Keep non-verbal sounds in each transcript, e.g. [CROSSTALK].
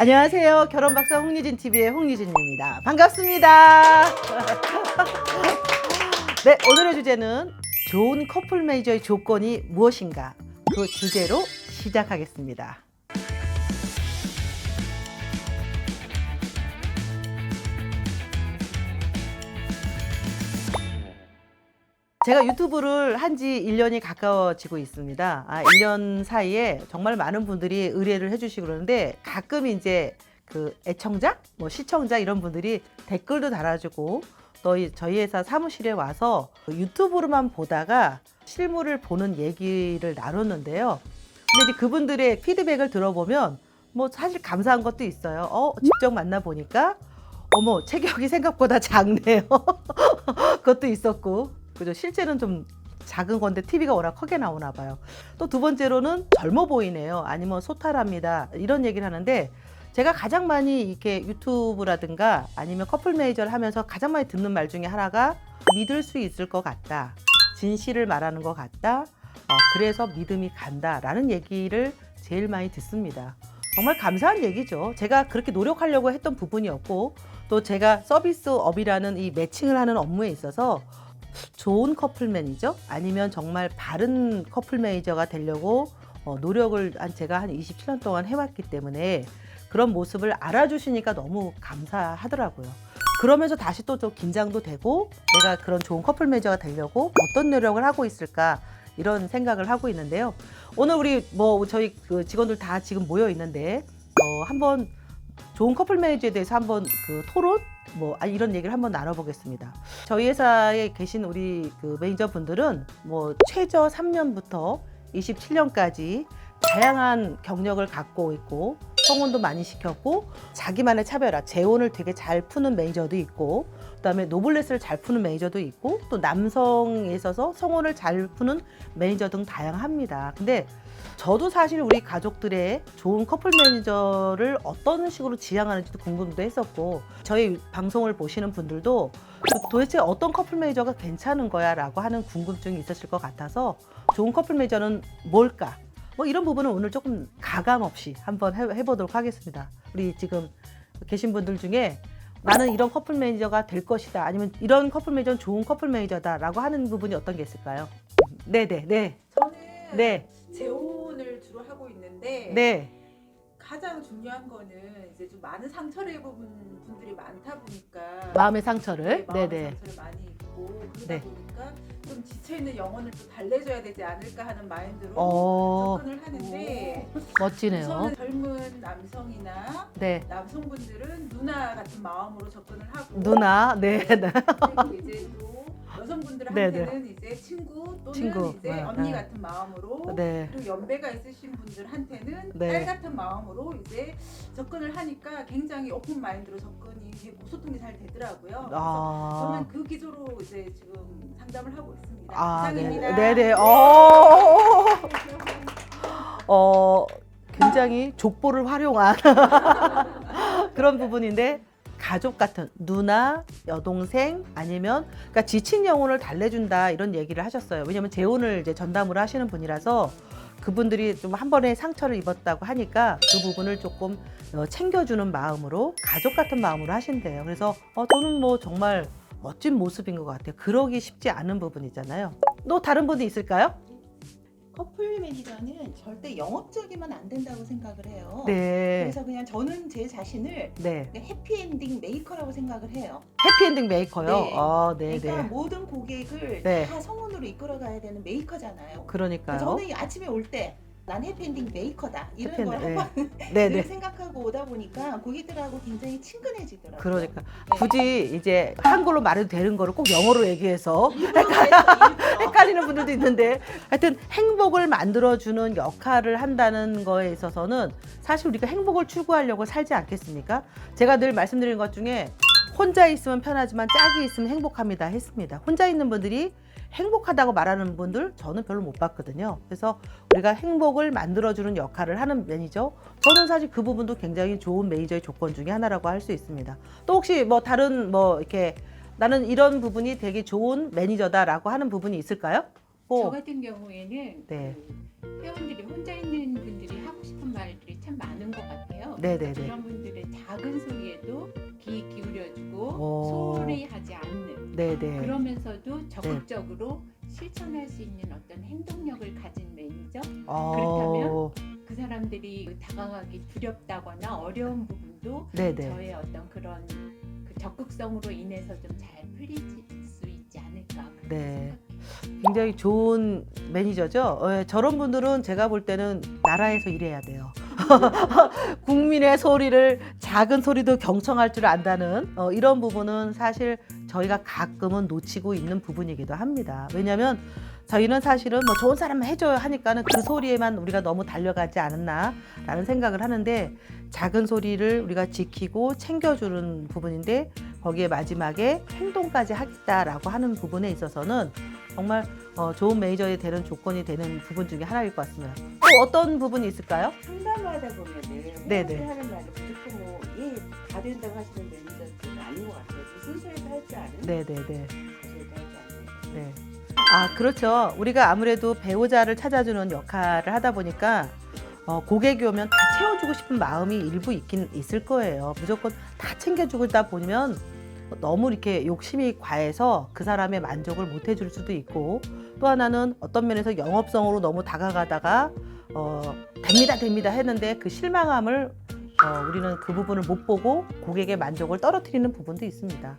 안녕하세요. 결혼 박사 홍유진 TV의 홍유진입니다. 반갑습니다. [LAUGHS] 네, 오늘의 주제는 좋은 커플 매니저의 조건이 무엇인가? 그 주제로 시작하겠습니다. 제가 유튜브를 한 지 1년이 가까워지고 있습니다. 아, 1년 사이에 정말 많은 분들이 의뢰를 해주시고 그러는데 가끔 이제 그 애청자, 뭐 시청자 이런 분들이 댓글도 달아주고 또 이- 저희 회사 사무실에 와서 그 유튜브로만 보다가 실물을 보는 얘기를 나눴는데요. 근데 이제 그분들의 피드백을 들어보면 뭐 사실 감사한 것도 있어요. 어, 직접 만나 보니까 어머, 체격이 생각보다 작네요. [LAUGHS] 그것도 있었고. 그죠. 실제는 좀 작은 건데 TV가 워낙 크게 나오나 봐요. 또 두 번째로는 젊어 보이네요. 아니면 소탈합니다. 이런 얘기를 하는데 제가 가장 많이 이렇게 유튜브라든가 아니면 커플 메이저를 하면서 가장 많이 듣는 말 중에 하나가 믿을 수 있을 것 같다. 진실을 말하는 것 같다. 어, 그래서 믿음이 간다 라는 얘기를 제일 많이 듣습니다. 정말 감사한 얘기죠. 제가 그렇게 노력하려고 했던 부분이었고 또 제가 서비스업이라는 이 매칭을 하는 업무에 있어서 좋은 커플 매니저 아니면 정말 바른 커플 매니저가 되려고 어, 노력을 한 제가 한 27년 동안 해왔기 때문에 그런 모습을 알아주시니까 너무 감사하더라고요. 그러면서 다시 또 좀 긴장도 되고 내가 그런 좋은 커플 매니저가 되려고 어떤 노력을 하고 있을까 이런 생각을 하고 있는데요. 오늘 우리 뭐 저희 그 직원들 다 지금 모여 있는데 어, 한번 좋은 커플 매니저에 대해서 한번 그 토론 뭐 아, 이런 얘기를 한번 나눠보겠습니다. 저희 회사에 계신 우리 그 매니저분들은 뭐 최저 3년부터 27년까지 다양한 경력을 갖고 있고 성원도 많이 시켰고 자기만의 차별화 재혼을 되게 잘 푸는 매니저도 있고 그다음에 노블레스를 잘 푸는 매니저도 있고 또 남성에 있어서 성혼을 잘 푸는 매니저 등 다양합니다. 근데 저도 사실 우리 가족들의 좋은 커플 매니저를 어떤 식으로 지향하는지도 궁금도 했었고 저희 방송을 보시는 분들도 도대체 어떤 커플 매니저가 괜찮은 거야 라고 하는 궁금증이 있으실 것 같아서 좋은 커플 매니저는 뭘까 뭐 이런 부분은 오늘 조금 가감 없이 한번 해, 해보도록 하겠습니다 우리 지금 계신 분들 중에 나는 이런 커플 매니저가 될 것이다 아니면 이런 커플 매니저는 좋은 커플 매니저다 라고 하는 부분이 어떤 게 있을까요? 네네 네 저는 네. 있는데 네. 가장 중요한 거는 이제 좀 많은 상처를 입은 분들이 많다 보니까 마음의 상처를 네, 마음의 네네 상처를 많이 입고 그러다 네. 보니까 좀 지쳐 있는 영혼을 또 달래줘야 되지 않을까 하는 마인드로 어 접근을 하는데 멋지네요 우선은 젊은 남성이나 네 남성분들은 누나 같은 마음으로 접근을 하고 누나 네 네. 그리고 이제 또 여성분들한테는 이제 친구 또는 친구. 이제 네, 언니 네. 같은 마음으로 네. 그리고 연배가 있으신 분들한테는 네. 딸 같은 마음으로 이제 접근을 하니까 굉장히 오픈 마인드로 접근이 되고 소통이 잘 되더라고요. 그래서 아, 저는 그 기조로 이제 지금 상담을 하고 있습니다. 아, 네, 이상입니다. 네네. 어, [LAUGHS] 어, 굉장히 족보를 활용한 [LAUGHS] 그런 부분인데 가족 같은 누나, 여동생 아니면 그러니까 지친 영혼을 달래준다 이런 얘기를 하셨어요. 왜냐면 재혼을 이제 전담으로 하시는 분이라서 그분들이 좀 한 번에 상처를 입었다고 하니까 그 부분을 조금 어, 챙겨주는 마음으로 가족 같은 마음으로 하신대요. 그래서 어, 저는 뭐 정말 멋진 모습인 것 같아요. 그러기 쉽지 않은 부분이잖아요. 또 다른 분이 있을까요? 커플 매니저는 절대 영업적이면 안 된다고 생각을 해요. 네. 그래서 그냥 저는 제 자신을 네. 해피엔딩 메이커라고 생각을 해요. 해피엔딩 메이커요. 네. 아, 네, 그러니까 네. 모든 고객을 네. 다 성원으로 이끌어가야 되는 메이커잖아요. 그러니까요. 저는 이 아침에 올때 난 해피엔딩 메이커다 이런 해피엔딩, 걸 [LAUGHS] 네. 한번 네, 늘 [LAUGHS] 네. 생각하고 오다 보니까 고객들하고 굉장히 친근해지더라고요. 그러니까 네. 굳이 이제 한글로 말해도 되는 거를 꼭 영어로 얘기해서. [LAUGHS] 헷갈리는 분들도 있는데 하여튼 행복을 만들어주는 역할을 한다는 거에 있어서는 사실 우리가 행복을 추구하려고 살지 않겠습니까? 제가 늘 말씀드리는 것 중에 혼자 있으면 편하지만 짝이 있으면 행복합니다 했습니다. 혼자 있는 분들이 행복하다고 말하는 분들 저는 별로 못 봤거든요. 그래서 우리가 행복을 만들어주는 역할을 하는 매니저 저는 사실 그 부분도 굉장히 좋은 매니저의 조건 중에 하나라고 할 수 있습니다. 또 혹시 뭐 다른 뭐 이렇게 나는 이런 부분이 되게 좋은 매니저다라고 하는 부분이 있을까요? 저 어, 같은 경우에는 네. 그 회원들이 혼자 있는 분들이 하고 싶은 말들이 참 많은 것 같아요. 네네네. 그런 분들의 작은 소리에도 귀 기울여주고 네네. 그러면서도 적극적으로 실천할 수 있는 어떤 행동력을 가진 매니저 어, 그 사람들이 다가가기 두렵다거나 어려운 부분도 네네. 저의 어떤 그런 그 적극성으로 인해서 좀 잘 풀릴 수 있지 않을까 그렇게 네. 생각해요. 굉장히 좋은 매니저죠. 어, 저런 분들은 제가 볼 때는 나라에서 일해야 돼요. [LAUGHS] 국민의 소리를 작은 소리도 경청할 줄 안다는 어, 이런 부분은 사실 저희가 가끔은 놓치고 있는 부분이기도 합니다. 왜냐하면 저희는 사실은 뭐 좋은 사람만 해줘요 하니까는 그 소리에만 우리가 너무 달려가지 않았나라는 생각을 하는데 작은 소리를 우리가 지키고 챙겨주는 부분인데 거기에 마지막에 행동까지 하겠다라고 하는 부분에 있어서는 정말 어, 좋은 매니저에 되는 조건이 되는 부분 중에 하나일 것 같습니다. 또 어떤 부분이 있을까요? 상담하다 보면은 네네. 하는 말이 다 된다고 하시는 매니저들은 아닌 것 같아요. 순수해서 할줄 아는 네네 네. 순수해서 할줄 아는. 네. 아 그렇죠. 우리가 아무래도 배우자를 찾아주는 역할을 하다 보니까 어, 고객이 오면 다 채워주고 싶은 마음이 일부 있긴 있을 거예요. 무조건 다 챙겨주다 보면 너무 이렇게 욕심이 과해서 그 사람의 만족을 못 해줄 수도 있고 또 하나는 어떤 면에서 영업성으로 너무 다가가다가 어, 됩니다 됩니다 했는데 그 실망함을 어, 우리는 그 부분을 못 보고 고객의 만족을 떨어뜨리는 부분도 있습니다.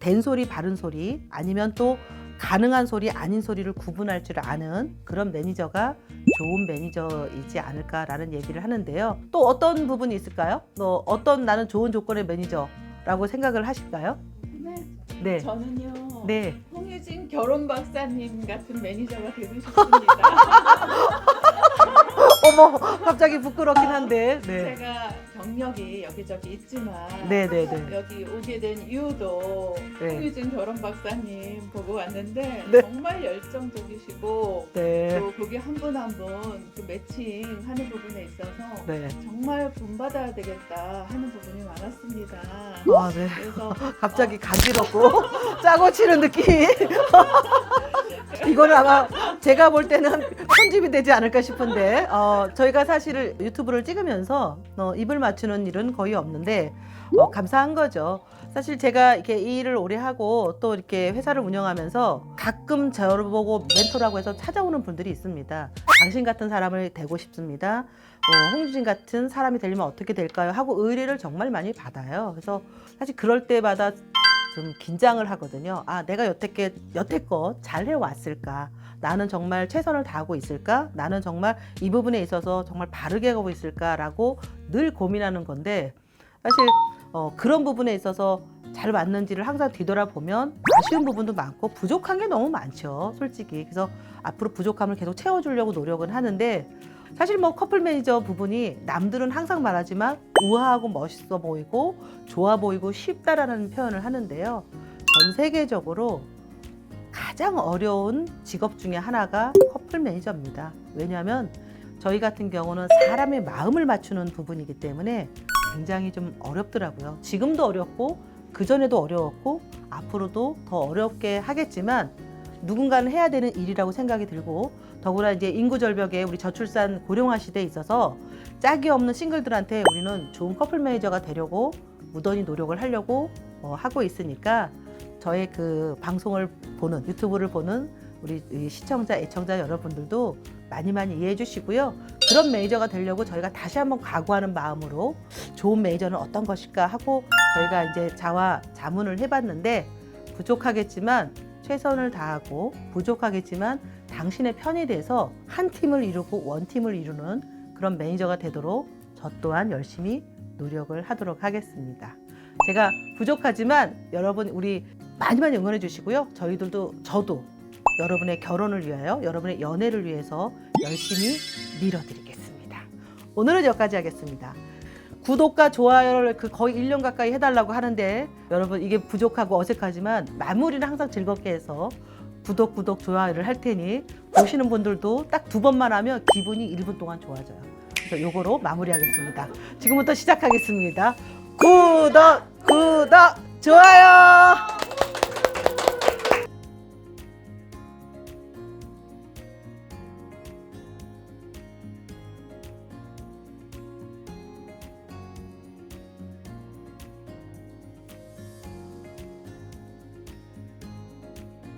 된 소리 바른 소리 아니면 또 가능한 소리 아닌 소리를 구분할 줄 아는 그런 매니저가 좋은 매니저이지 않을까라는 얘기를 하는데요. 또 어떤 부분이 있을까요? 또 어떤 나는 좋은 조건의 매니저라고 생각을 하실까요? 네. 네. 저는요. 네. 홍유진 결혼 박사님 같은 매니저가 되고 싶습니다. [LAUGHS] 어머, 갑자기 부끄럽긴 한데. 네. 제가 경력이 여기저기 있지만 네, 네, 네. 여기 오게 된 이유도 네. 홍유진 결혼 박사님 보고 왔는데 네. 정말 열정적이시고 네. 또 거기 한 분 한 분 그 매칭하는 부분에 있어서 네. 정말 본받아야 되겠다 하는 부분이 많았습니다. 아, 네. 그래서 [LAUGHS] 갑자기 간지럽고 [LAUGHS] 짜고 치는 느낌. [LAUGHS] 이거는 아마 제가 볼 때는 편집이 되지 않을까 싶은데 어, 저희가 사실 유튜브를 찍으면서 어, 입을 맞추는 일은 거의 없는데 어, 감사한 거죠. 사실 제가 이렇게 이 일을 오래 하고 또 이렇게 회사를 운영하면서 가끔 저를 보고 멘토라고 해서 찾아오는 분들이 있습니다. 당신 같은 사람을 되고 싶습니다. 어, 홍주진 같은 사람이 되려면 어떻게 될까요? 하고 의뢰를 정말 많이 받아요. 그래서 사실 그럴 때마다 좀 긴장을 하거든요. 아, 내가 여태껏, 여태껏 잘 해왔을까? 나는 정말 최선을 다하고 있을까? 나는 정말 이 부분에 있어서 정말 바르게 가고 있을까라고 늘 고민하는 건데 사실 어, 그런 부분에 있어서 잘 맞는지를 항상 뒤돌아보면 아쉬운 부분도 많고 부족한 게 너무 많죠. 솔직히. 그래서 앞으로 부족함을 계속 채워주려고 노력은 하는데 사실 뭐 커플 매니저 부분이 남들은 항상 말하지만 우아하고 멋있어 보이고 좋아 보이고 쉽다라는 표현을 하는데요. 전 세계적으로 가장 어려운 직업 중에 하나가 커플 매니저입니다. 왜냐하면 저희 같은 경우는 사람의 마음을 맞추는 부분이기 때문에 굉장히 좀 어렵더라고요. 지금도 어렵고 그전에도 어려웠고 앞으로도 더 어렵게 하겠지만 누군가는 해야 되는 일이라고 생각이 들고 더구나 이제 인구 절벽에 우리 저출산 고령화 시대에 있어서 짝이 없는 싱글들한테 우리는 좋은 커플 매니저가 되려고 무던히 노력을 하려고 어, 하고 있으니까 저의 그 방송을 보는 유튜브를 보는 우리 이 시청자 애청자 여러분들도 많이 많이 이해해 주시고요. 그런 매니저가 되려고 저희가 다시 한번 각오하는 마음으로 좋은 매니저는 어떤 것일까 하고 저희가 이제 자와 자문을 해봤는데 부족하겠지만 최선을 다하고 부족하겠지만 당신의 편이 돼서 한 팀을 이루고 원 팀을 이루는 그런 매니저가 되도록 저 또한 열심히 노력을 하도록 하겠습니다. 제가 부족하지만 여러분 우리 많이 많이 응원해 주시고요. 저희들도 저도 여러분의 결혼을 위하여 여러분의 연애를 위해서 열심히 밀어드리겠습니다. 오늘은 여기까지 하겠습니다. 구독과 좋아요를 그 거의 1년 가까이 해달라고 하는데 여러분 이게 부족하고 어색하지만 마무리는 항상 즐겁게 해서 구독 구독 좋아요를 할 테니 보시는 분들도 딱 두 번만 하면 기분이 1분 동안 좋아져요. 그래서 요거로 마무리하겠습니다. 지금부터 시작하겠습니다. 구독 구독 좋아요